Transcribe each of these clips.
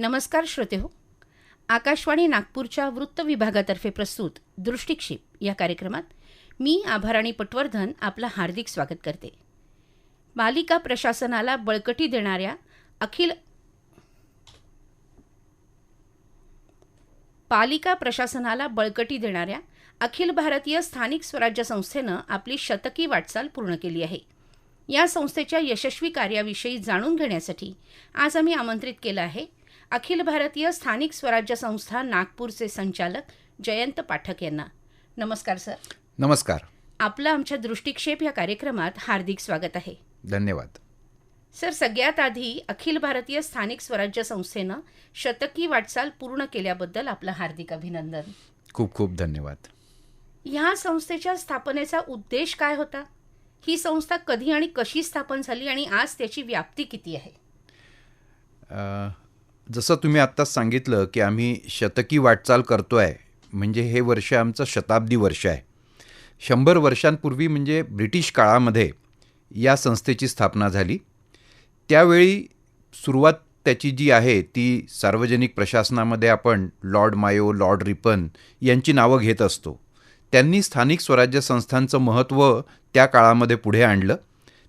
नमस्कार श्रोते हो. आकाशवाणी नागपूरच्या वृत्त विभागातर्फे प्रस्तुत दृष्टिक्षेप या कार्यक्रमात मी आभाराणी पटवर्धन आपलं हार्दिक स्वागत करते. पालिका प्रशासनाला बळकटी देणाऱ्या अखिल पालिका प्रशासनाला बळकटी देणाऱ्या अखिल भारतीय स्थानिक स्वराज्य संस्थेनं आपली शतकी वाटचाल पूर्ण केली आहे. या संस्थेच्या यशस्वी कार्याविषयी जाणून घेण्यासाठी आज आम्ही आमंत्रित केलं आहे अखिल भारतीय स्थानिक स्वराज्य संस्था नागपूरचे संचालक जयंत पाठक यांना. नमस्कार सर. नमस्कार. आपलं आमच्या दृष्टिक्षेप या कार्यक्रमात हार्दिक स्वागत आहे. धन्यवाद. सर सगळ्यात आधी अखिल भारतीय स्थानिक स्वराज्य संस्थेनं शतकी वाटचाल पूर्ण केल्याबद्दल आपलं हार्दिक अभिनंदन. खूप खूप धन्यवाद. ह्या संस्थेच्या स्थापनेचा उद्देश काय होता? ही संस्था कधी आणि कशी स्थापन झाली आणि आज त्याची व्याप्ती किती आहे? जसं तुम्ही आत्ताच सांगितलं की आम्ही शतकी वाटचाल करतो आहे म्हणजे हे वर्ष आमचं शताब्दी वर्ष आहे. शंभर वर्षांपूर्वी म्हणजे ब्रिटिश काळामध्ये या संस्थेची स्थापना झाली. त्यावेळी सुरुवात त्याची जी आहे ती सार्वजनिक प्रशासनामध्ये आपण लॉर्ड मायो लॉर्ड रिपन यांची नावं घेत असतो. त्यांनी स्थानिक स्वराज्य संस्थांचं महत्त्व त्या काळामध्ये पुढे आणलं.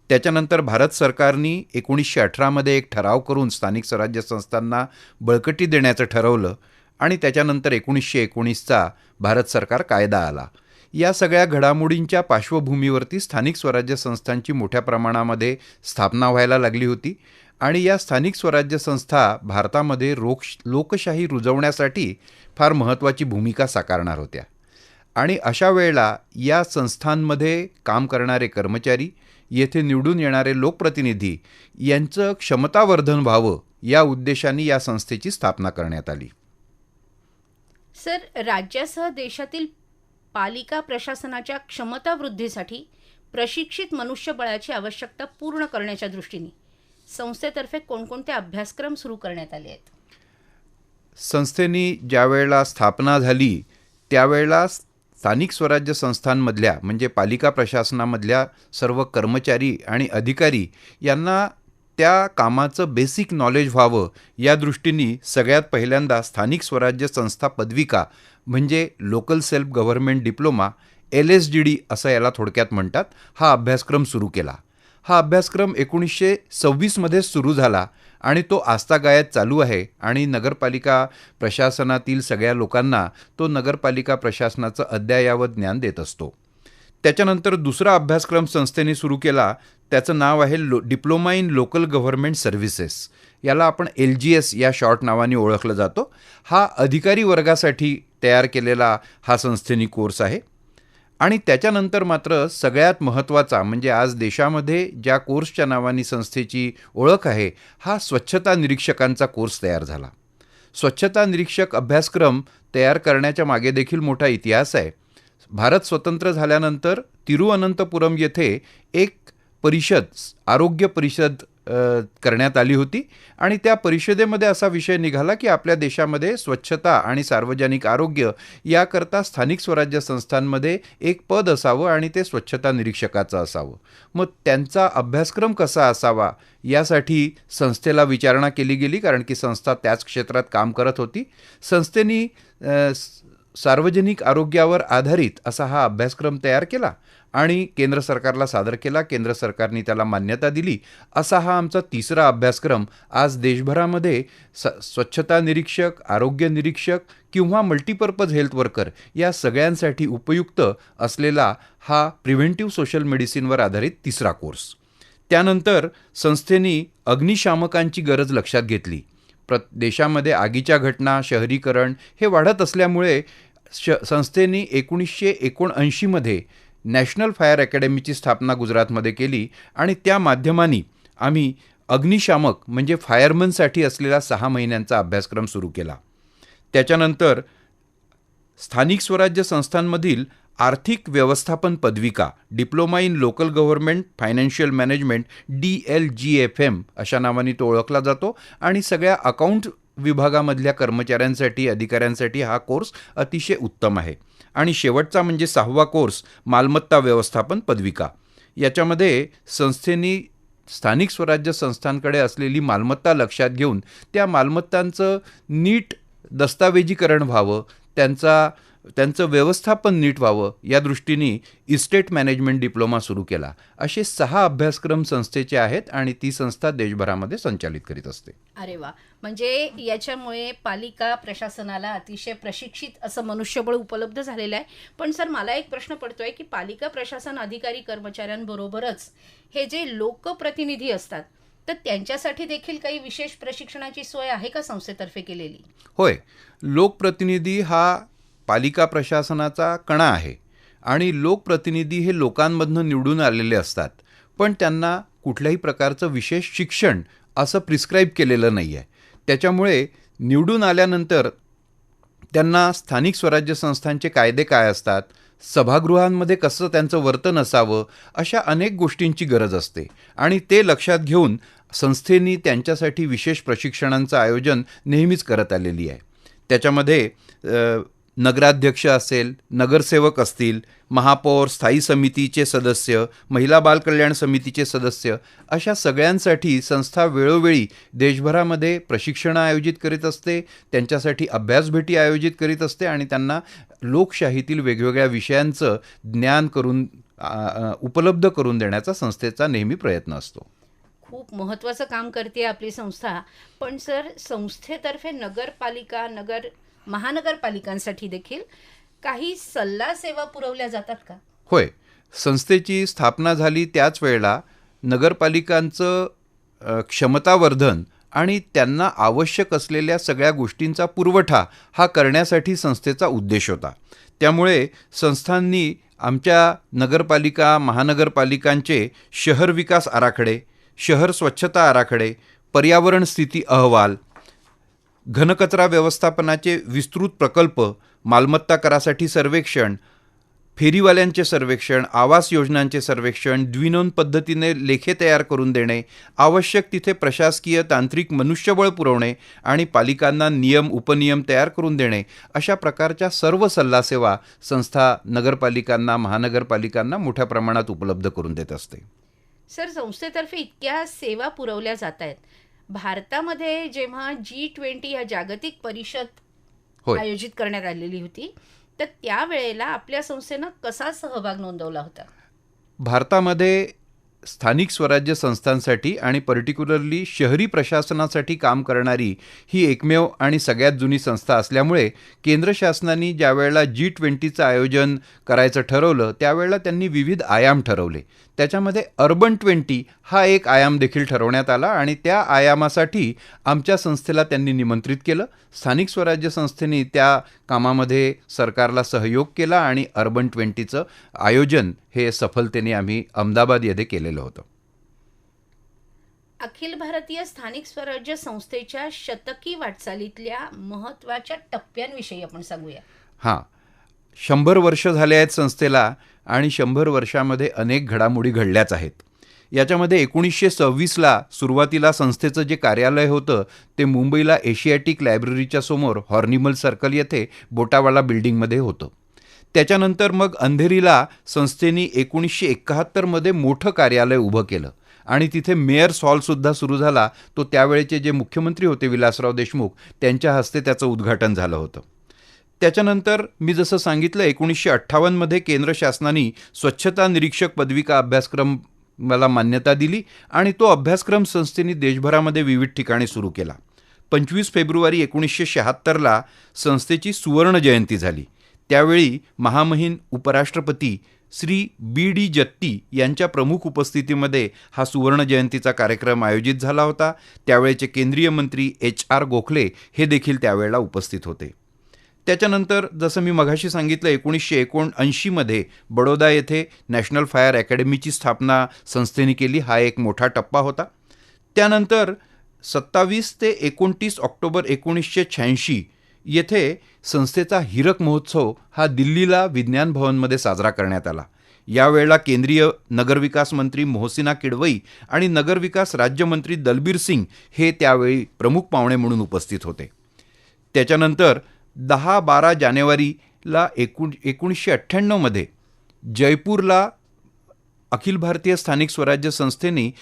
त्याच्यानंतर भारत सरकारनी एकोणीसशे अठरामध्ये एक ठराव करून स्थानिक स्वराज्य संस्थांना बळकटी देण्याचं ठरवलं आणि त्याच्यानंतर एकोणीसशे एकोणीसचा भारत सरकार कायदा आला. या सगळ्या घडामोडींच्या पार्श्वभूमीवरती स्थानिक स्वराज्य संस्थांची मोठ्या प्रमाणामध्ये स्थापना व्हायला लागली होती आणि या स्थानिक स्वराज्य संस्था भारतामध्ये रोक लोकशाही रुजवण्यासाठी फार महत्त्वाची भूमिका साकारणार होत्या. आणि अशा वेळेला या संस्थांमध्ये काम करणारे कर्मचारी येथे निवडून येणारे लोकप्रतिनिधी यांचं क्षमतावर्धन व्हावं या उद्देशाने या संस्थेची स्थापना करण्यात आली. सर राज्यासह देशातील पालिका प्रशासनाच्या क्षमता वृद्धीसाठी प्रशिक्षित मनुष्यबळाची आवश्यकता पूर्ण करण्याच्या दृष्टीने संस्थेतर्फे कोणकोणते अभ्यासक्रम सुरू करण्यात आले आहेत? संस्थेनी ज्या वेळेला स्थापना झाली त्यावेळेला स्थानिक स्वराज्य संस्थांमधल्या म्हणजे पालिका प्रशासनामधल्या सर्व कर्मचारी आणि अधिकारी यांना त्या कामाचं बेसिक नॉलेज व्हावं या दृष्टीने सगळ्यात पहिल्यांदा स्थानिक स्वराज्य संस्था पदविका म्हणजे local self government diploma L S D D असं याला थोडक्यात म्हणतात हा अभ्यासक्रम सुरू केला. हा अभ्यासक्रम एकोणीसशे सव्वीसमध्ये सुरू झाला. आणि तो आस्थागायत चालू आहे आणि नगरपालिका प्रशासनातील सगळ्या लोकांना तो नगरपालिका प्रशासनाचं अद्ययावत ज्ञान देत असतो. त्याच्यानंतर दुसरा अभ्यासक्रम संस्थेने सुरू केला. त्याचं नाव आहे low diploma in local government services. याला आपण एल जी एस या शॉर्ट नावाने ओळखला जातो. हा अधिकारी वर्गासाठी तयार केलेला हा संस्थेनी कोर्स आहे. आणि त्याच्यानंतर मात्र सगळ्यात महत्त्वाचा म्हणजे आज देशामध्ये ज्या कोर्सच्या नावाने संस्थेची ओळख आहे हा स्वच्छता निरीक्षकांचा कोर्स तयार झाला. स्वच्छता निरीक्षक अभ्यासक्रम तयार करण्याच्या मागे देखील मोठा इतिहास आहे. भारत स्वतंत्र झाल्यानंतर तिरुअनंतपुरम येथे एक परिषद आरोग्य परिषद करण्यात आली होती. आणि त्या परिषदेमध्ये असा विषय निघाला की आपल्या देशामध्ये स्वच्छता आणि सार्वजनिक आरोग्य याकरता स्थानिक स्वराज्य संस्थांमध्ये एक पद असावं आणि ते स्वच्छता निरीक्षकाचं असावं. मग त्यांचा अभ्यासक्रम कसा असावा यासाठी संस्थेला विचारणा केली गेली कारण की संस्था त्याच क्षेत्रात काम करत होती. संस्थेनी सार्वजनिक आरोग्यावर आधारित असा हा अभ्यासक्रम तयार केला. आणि केंद्र सरकारला सादर केला केंद्र सरकारने त्याला मान्यता दिली असा हा आमचा तिसरा अभ्यासक्रम. आज देशभरामध्ये स स्वच्छता निरीक्षक आरोग्य निरीक्षक किंवा मल्टीपर्पज हेल्थ वर्कर या सगळ्यांसाठी उपयुक्त असलेला हा प्रिव्हेंटिव्ह सोशल मेडिसिनवर आधारित तिसरा कोर्स त्यानंतर संस्थेनी अग्निशामकांची गरज लक्षात घेतली. प्र देशामध्ये आगीच्या घटना शहरीकरण हे वाढत असल्यामुळे श संस्थेनी एकोणीसशे एकोणऐंशीमध्ये नॅशनल फायर अकॅडमीची स्थापना गुजरातमध्ये केली आणि त्या माध्यमाने आम्ही अग्निशामक म्हणजे फायरमनसाठी असलेला सहा महिन्यांचा अभ्यासक्रम सुरू केला. त्याच्यानंतर स्थानिक स्वराज्य संस्थांमधील आर्थिक व्यवस्थापन पदविका diploma in local government financial management D L G F M अशा नावाने तो ओळखला जातो आणि सगळ्या अकाउंट विभागामधल्या कर्मचाऱ्यांसाठी अधिकाऱ्यांसाठी हा कोर्स अतिशय उत्तम आहे. आणि शेवटचा म्हणजे सहावा कोर्स मालमत्ता व्यवस्थापन पदविका. याच्यामध्ये संस्थेनी स्थानिक स्वराज्य संस्थांकडे असलेली मालमत्ता लक्षात घेऊन त्या मालमत्तांचं नीट दस्तावेजीकरण व्हावं त्यांचा त्यांचं व्यवस्थापन नीट व्हावं या दृष्टीने इस्टेट मॅनेजमेंट डिप्लोमा सुरू केला. असे सहा अभ्यासक्रम संस्थेचे आहेत आणि ती संस्था देशभरामध्ये संचालित करीत असते. अरे वा. म्हणजे याच्यामुळे पालिका प्रशासनाला अतिशय प्रशिक्षित असं मनुष्यबळ उपलब्ध झालेलं आहे. पण सर मला एक प्रश्न पडतोय की पालिका प्रशासन अधिकारी कर्मचाऱ्यांबरोबरच हे जे लोकप्रतिनिधी असतात तर त्यांच्यासाठी देखील काही विशेष प्रशिक्षणाची सोय आहे का संस्थेतर्फे केलेली? होय. लोकप्रतिनिधी हा पालिका प्रशासनाचा कणा आहे आणि लोकप्रतिनिधी हे लोकांमधनं निवडून आलेले असतात. पण त्यांना कुठल्याही प्रकारचं विशेष शिक्षण असं प्रिस्क्राईब केलेलं नाही आहे त्याच्यामुळे निवडून आल्यानंतर त्यांना स्थानिक स्वराज्य संस्थांचे कायदे काय असतात? सभागृहांमध्ये कसं त्यांचं वर्तन असावं? अशा अनेक गोष्टींची गरज असते. आणि ते लक्षात घेऊन संस्थेनी त्यांच्यासाठी विशेष प्रशिक्षणांचं आयोजन नेहमीच करत आलेली आहे. त्याच्यामध्ये नगराध्यक्ष असेल नगरसेवक असतील महापौर स्थायी समितीचे सदस्य महिला बालकल्याण समितीचे सदस्य अशा सगळ्यांसाठी संस्था वेळोवेळी देशभरामध्ये प्रशिक्षणं आयोजित करीत असते त्यांच्यासाठी अभ्यासभेटी आयोजित करीत असते आणि त्यांना लोकशाहीतील वेगवेगळ्या विषयांचं ज्ञान करून उपलब्ध करून देण्याचा संस्थेचा नेहमी प्रयत्न असतो. खूप महत्त्वाचं काम करते आपली संस्था. पण सर संस्थेतर्फे नगरपालिका नगर महानगरपालिकांसाठी देखील काही सल्ला सेवा पुरवल्या जातात का? होय. संस्थेची स्थापना झाली त्याच वेळेला नगरपालिकांचं क्षमतावर्धन आणि त्यांना आवश्यक असलेल्या सगळ्या गोष्टींचा पुरवठा हा करण्यासाठी संस्थेचा उद्देश होता. त्यामुळे संस्थांनी आमच्या नगरपालिका महानगरपालिकांचे शहर विकास आराखडे शहर स्वच्छता आराखडे पर्यावरण स्थिती अहवाल घनकचरा व्यवस्थापनाचे विस्तृत प्रकल्प मालमत्ता करासाठी सर्वेक्षण फेरीवाल्यांचे सर्वेक्षण आवास योजनांचे सर्वेक्षण द्विनोंद पद्धतीने लेखे तयार करून देणे आवश्यक तिथे प्रशासकीय तांत्रिक मनुष्यबळ पुरवणे आणि पालिकांना नियम उपनियम तयार करून देणे अशा प्रकारच्या सर्व सल्लासेवा संस्था नगरपालिकांना महानगरपालिकांना मोठ्या प्रमाणात उपलब्ध करून देत असते. सर संस्थेतर्फे इतक्या सेवा पुरवल्या जात आहेत. भारतामध्ये जेव्हा जी ट्वेंटी या जागतिक परिषद आयोजित करण्यात आलेली होती तर त्यावेळेला आपल्या संस्थेनं कसा सहभाग नोंदवला होता? भारतामध्ये स्थानिक स्वराज्य संस्थांसाठी आणि पर्टिक्युलरली शहरी प्रशासनासाठी काम करणारी ही एकमेव आणि सगळ्यात जुनी संस्था असल्यामुळे केंद्र शासनाने ज्यावेळेला जी ट्वेंटीचं आयोजन करायचं ठरवलं त्यावेळेला त्यांनी विविध आयाम ठरवले. त्याच्यामध्ये अर्बन ट्वेंटी हा एक आयाम देखील ठरवण्यात आला आणि त्या आयामासाठी आमच्या संस्थेला त्यांनी निमंत्रित केलं. स्थानिक स्वराज्य संस्थेने त्या कामामध्ये सरकारला सहयोग केला आणि अर्बन ट्वेंटीचं आयोजन हे सफलतेने आम्ही अहमदाबाद येथे केलेलं होतं. अखिल भारतीय स्थानिक स्वराज्य संस्थेच्या शतकी वाटचालीतल्या महत्त्वाच्या टप्प्यांविषयी आपण सांगूया. हां. शंभर वर्ष झाले आहेत संस्थेला आणि शंभर वर्षामध्ये अनेक घडामोडी घडल्याच आहेत. याच्यामध्ये एकोणीसशे सव्वीसला सुरुवातीला संस्थेचं जे कार्यालय होतं ते मुंबईला एशियाटिक लायब्ररीच्या समोर हॉर्निमल सर्कल येथे बोटावाला बिल्डिंगमध्ये होतं. त्याच्यानंतर मग अंधेरीला संस्थेनी एकोणीसशे एकाहत्तरमध्ये मोठं कार्यालय उभं केलं आणि तिथे मेयर्स हॉलसुद्धा सुरू झाला. तो त्यावेळेचे जे मुख्यमंत्री होते विलासराव देशमुख त्यांच्या हस्ते त्याचं उद्घाटन झालं होतं. त्याच्यानंतर मी जसं सांगितलं एकोणीसशे अठ्ठावन्नमध्ये केंद्र शासनाने स्वच्छता निरीक्षक पदविका अभ्यासक्रम मला मान्यता दिली आणि तो अभ्यासक्रम संस्थेने देशभरामध्ये विविध ठिकाणी सुरू केला. पंचवीस फेब्रुवारी एकोणीसशे शहात्तरला संस्थेची सुवर्ण जयंती झाली. त्यावेळी महामहीन उपराष्ट्रपती श्री बी डी जत्ती यांच्या प्रमुख उपस्थितीमध्ये हा सुवर्ण जयंतीचा कार्यक्रम आयोजित झाला होता. त्यावेळेचे केंद्रीय मंत्री एच आर गोखले हे देखील त्यावेळेला उपस्थित होते. त्याच्यानंतर जसं मी मघाशी सांगितलं एकोणीसशे एकोणऐंशीमध्ये बडोदा येथे नॅशनल फायर अकॅडमीची स्थापना संस्थेने केली. हा एक मोठा टप्पा होता. त्यानंतर सत्तावीस ते एकोणतीस ऑक्टोबर एकोणीसशे शहाऐंशी येथे संस्थेचा हिरक महोत्सव हा दिल्लीला विज्ञान भवनमध्ये साजरा करण्यात आला. यावेळेला केंद्रीय नगरविकास मंत्री मोहसिना किडवई आणि नगरविकास राज्यमंत्री दलबीर सिंग हे त्यावेळी प्रमुख पाहुणे म्हणून उपस्थित होते. त्याच्यानंतर दहा बारा जानेवारीला एकूण एकोणीसशे अठ्ठ्याण्णवमध्ये जयपूरला अखिल भारतीय स्थानिक स्वराज्य संस्थेने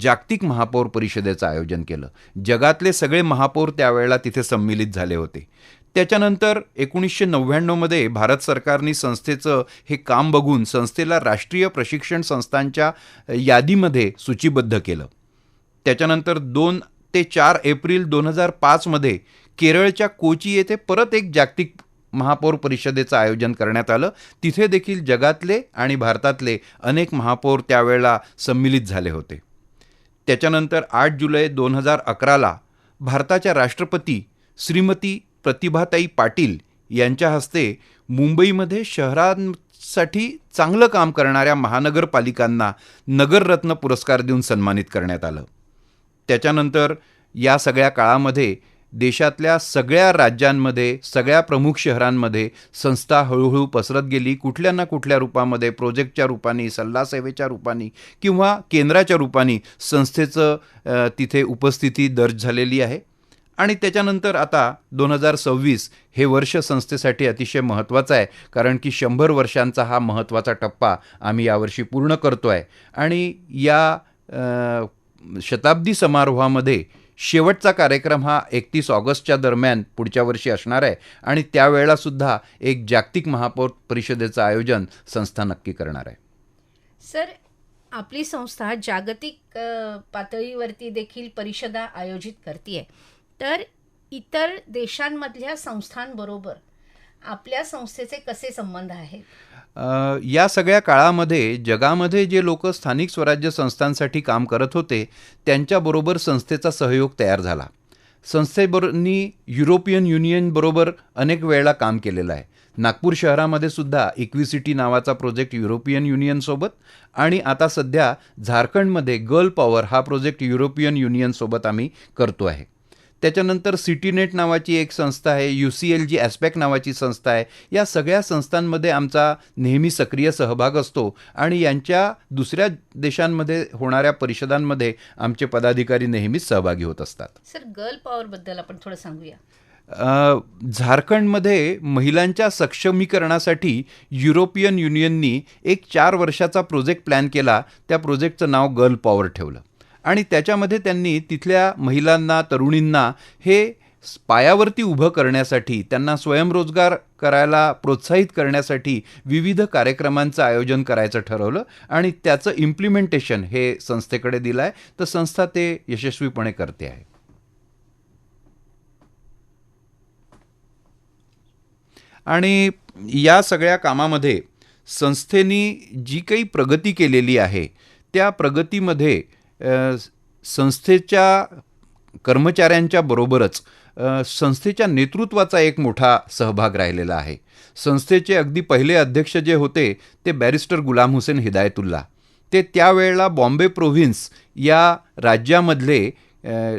जागतिक महापौर परिषदेचं आयोजन केलं. जगातले सगळे महापौर त्यावेळेला तिथे संमिलित झाले होते. त्याच्यानंतर एकोणीसशे नव्याण्णवमध्ये भारत सरकारने संस्थेचं हे काम बघून संस्थेला राष्ट्रीय प्रशिक्षण संस्थांच्या यादीमध्ये सूचीबद्ध केलं. त्याच्यानंतर दोन ते चार एप्रिल दोन हजार पाचमध्ये केरळच्या कोची येथे परत एक जागतिक महापौर परिषदेचं आयोजन करण्यात आलं. तिथे देखील जगातले आणि भारतातले अनेक महापौर त्यावेळेला संमिलित झाले होते. त्याच्यानंतर आठ जुलै दोन हजार अकराला भारताच्या राष्ट्रपती श्रीमती प्रतिभाताई पाटील यांच्या हस्ते मुंबईमध्ये शहरांसाठी चांगलं काम करणाऱ्या महानगरपालिकांना नगररत्न पुरस्कार देऊन सन्मानित करण्यात आलं. त्याच्यानंतर या सगळ्या काळामध्ये देशातल्या सगळ्या राज्यांमध्ये सगळ्या प्रमुख शहरांमध्ये संस्था हळूहळू पसरत गेली. कुठल्या ना कुठल्या रूपामध्ये प्रोजेक्टच्या रूपाने सल्लासेवेच्या रूपाने किंवा केंद्राच्या रूपाने संस्थेचं तिथे उपस्थिती दर्ज झालेली आहे. आणि त्याच्यानंतर आता दोन हजार सव्वीस हे वर्ष संस्थेसाठी अतिशय महत्त्वाचं आहे. कारण की शंभर वर्षांचा हा महत्त्वाचा टप्पा आम्ही यावर्षी पूर्ण करतो आहे आणि या शताब्दी समारोहामध्ये शेवटचा कार्यक्रम हा एकतीस ऑगस्टच्या दरम्यान पुढच्या वर्षी असणार आहे आणि त्यावेळेलासुद्धा एक जागतिक महापौर परिषदेचं आयोजन संस्था नक्की करणार आहे. सर आपली संस्था जागतिक पातळीवरती देखील परिषदा आयोजित करते तर इतर देशांमधल्या संस्थांबरोबर आपल्या संस्थेचे कसे संबंध आहेत? या सगळ्या काळामध्ये जगामध्ये जे लोक स्थानिक स्वराज्य संस्थांसाठी काम करत होते त्यांच्याबरोबर संस्थेचा सहयोग तयार झाला. संस्थेबरोनी युरोपियन युनियनबरोबर अनेक वेळेला काम केलेलं आहे. नागपूर शहरामध्ये सुद्धा इक्विसिटी नावाचा प्रोजेक्ट युरोपियन युनियनसोबत आणि आता सध्या झारखंडमध्ये गर्ल पॉवर हा प्रोजेक्ट युरोपियन युनियनसोबत आम्ही करतो आहे. त्याच्यानंतर सिटीनेट नावाची एक संस्था आहे U C L G ASPAC नावाची संस्था आहे. या सगळ्या संस्थांमध्ये आमचा नेहमी सक्रिय सहभाग असतो आणि यांच्या दुसऱ्या देशांमध्ये होणाऱ्या परिषदांमध्ये आमचे पदाधिकारी नेहमीच सहभागी होत असतात. सर गर्ल पॉवरबद्दल आपण थोडं सांगूया. झारखंडमध्ये महिलांच्या सक्षमीकरणासाठी युरोपियन युनियननी एक चार वर्षाचा प्रोजेक्ट प्लॅन केला. त्या प्रोजेक्टचं नाव गर्ल पॉवर ठेवलं. आणि त्याच्यामध्ये त्यांनी तिथल्या महिलांना तरुणींना हे पायावरती उभं करण्यासाठी त्यांना स्वयंरोजगार करायला प्रोत्साहित करण्यासाठी विविध कार्यक्रमांचं आयोजन करायचं ठरवलं आणि त्याचं इम्प्लिमेंटेशन हे संस्थेकडे दिलं आहे तर संस्था ते यशस्वीपणे करते आहे. आणि या सगळ्या कामामध्ये संस्थेनी जी काही प्रगती केलेली आहे त्या प्रगतीमध्ये संस्थेच्या कर्मचाऱ्यांच्या बरोबरच संस्थेच्या नेतृत्वाचा एक मोठा सहभाग राहिलेला आहे. संस्थेचे अगदी पहिले अध्यक्ष जे होते ते बॅरिस्टर गुलाम हुसेन हिदायतुल्ला. ते त्यावेळेला बॉम्बे प्रोव्हिन्स या राज्यामधले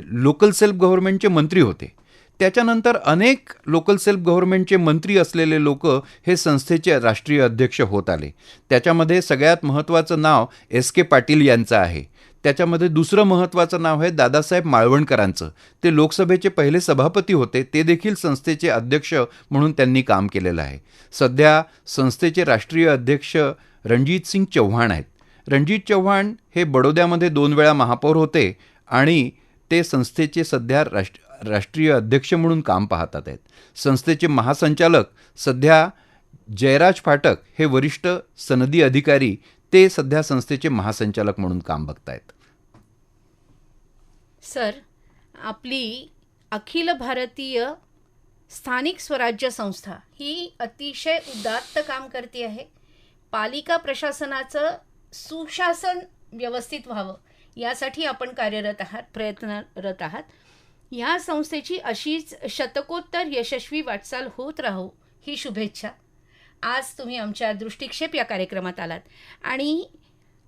लोकल सेल्फ गव्हर्नमेंटचे मंत्री होते. त्याच्यानंतर अनेक लोकल सेल्फ गव्हर्नमेंटचे मंत्री असलेले लोक हे संस्थेचे राष्ट्रीय अध्यक्ष होत आले. त्याच्यामध्ये सगळ्यात महत्त्वाचं नाव एस के पाटील यांचं आहे. त्याच्यामध्ये दुसरं महत्त्वाचं नाव आहे दादासाहेब माळवणकरांचं. ते लोकसभेचे पहिले सभापती होते ते देखील संस्थेचे अध्यक्ष म्हणून त्यांनी काम केलेलं आहे. सध्या संस्थेचे राष्ट्रीय अध्यक्ष रणजित सिंग चव्हाण आहेत. रणजित चव्हाण हे बडोद्यामध्ये दोन वेळा महापौर होते आणि ते संस्थेचे सध्या राष्ट्र राष्ट्रीय अध्यक्ष म्हणून काम पाहतात आहेत. संस्थेचे महासंचालक सध्या जयराज फाटक हे वरिष्ठ सनदी अधिकारी ते सध्या संस्थेचे महासंचालक म्हणून काम बघतायत. सर आपली अखिल भारतीय स्थानिक स्वराज्य संस्था ही अतिशय उदात्त काम करते आहे. पालिका प्रशासनाचं सुशासन व्यवस्थित व्हावं यासाठी आपण कार्यरत आहात प्रयत्नरत आहात. या संस्थेची अशीच शतकोत्तर यशस्वी वाटचाल होत राहो ही शुभेच्छा. आज तुम्ही आमच्या दृष्टिक्षेप या कार्यक्रमात आलात. आणि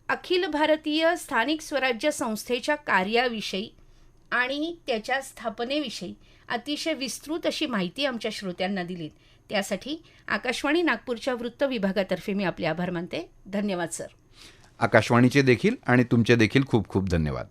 अखिल भारतीय स्थानिक स्वराज्य संस्थेच्या कार्याविषयी आणि त्याच्या स्थापनेविषयी अतिशय विस्तृत अशी माहिती आमच्या श्रोत्यांना दिलीत. त्यासाठी आकाशवाणी नागपूरच्या वृत्त विभागातर्फे मी आपले आभार मानते. धन्यवाद सर. आकाशवाणीचे देखील आणि तुमचे देखील खूप खूप धन्यवाद.